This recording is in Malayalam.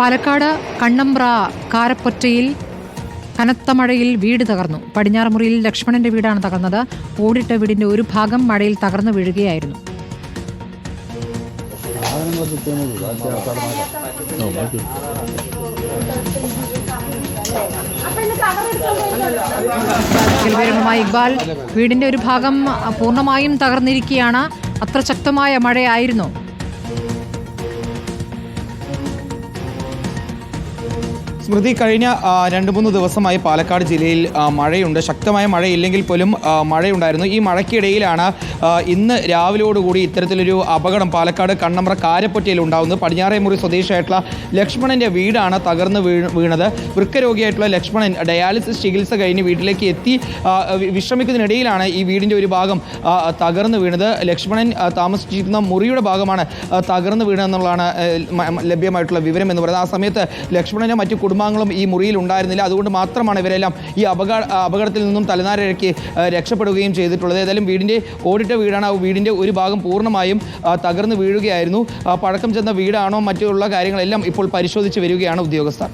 പാലക്കാട് കണ്ണമ്പ്ര കാരപ്പൊറ്റയിൽ കനത്ത മഴയിൽ വീട് തകർന്നു. പടിഞ്ഞാറുമുറിയിൽ ലക്ഷ്മണന്റെ വീടാണ് തകർന്നത്. ഓടിട്ട വീടിന്റെ ഒരു ഭാഗം മഴയിൽ തകർന്നു വീഴുകയായിരുന്നു. ഇക്ബാൽ. വീടിന്റെ ഒരു ഭാഗം പൂർണമായും തകർന്നിരിക്കുകയാണ്. അത്ര ശക്തമായ മഴയായിരുന്നു. സ്മൃതി കഴിഞ്ഞ രണ്ട് മൂന്ന് ദിവസമായി പാലക്കാട് ജില്ലയിൽ മഴയുണ്ട്. ശക്തമായ മഴയില്ലെങ്കിൽ പോലും മഴയുണ്ടായിരുന്നു. ഈ മഴയ്ക്കിടയിലാണ് ഇന്ന് രാവിലോടുകൂടി ഇത്തരത്തിലൊരു അപകടം പാലക്കാട് കണ്ണമ്പ്ര കാരപ്പൊറ്റയിൽ ഉണ്ടാകുന്നത് പടിഞ്ഞാറേമുറി സ്വദേശിയായിട്ടുള്ള ലക്ഷ്മണന്റെ വീടാണ് തകർന്ന് വീണ് വീണത്. വൃക്കരോഗിയായിട്ടുള്ള ലക്ഷ്മണൻ ഡയാലിസിസ് ചികിത്സ കഴിഞ്ഞ് വീട്ടിലേക്ക് എത്തി വിശ്രമിക്കുന്നതിനിടയിലാണ് ഈ വീടിന്റെ ഒരു ഭാഗം തകർന്നു വീണത്. ലക്ഷ്മണൻ താമസിച്ചിരുന്ന മുറിയുടെ ഭാഗമാണ് തകർന്നു വീണതെന്നുള്ളതാണ് ലഭ്യമായിട്ടുള്ള വിവരം എന്ന് പറയുന്നത്. ആ സമയത്ത് ലക്ഷ്മണനെ മറ്റു കുടുംബാംഗങ്ങളും ഈ മുറിയിൽ ഉണ്ടായിരുന്നില്ല. അതുകൊണ്ട് മാത്രമാണ് ഇവരെല്ലാം ഈ അപകട അപകടത്തിൽ നിന്നും തലനാരിഴക്കി രക്ഷപ്പെടുകയും ചെയ്തിട്ടുള്ളത്. ഏതായാലും വീടിന്റെ ഓടിട്ട വീടാണ്. ആ വീടിന്റെ ഒരു ഭാഗം പൂർണമായും തകർന്നു വീഴുകയായിരുന്നു. പഴക്കം ചെന്ന വീടാണോ മറ്റുള്ള കാര്യങ്ങളെല്ലാം ഇപ്പോൾ പരിശോധിച്ച് വരികയാണ് ഉദ്യോഗസ്ഥർ.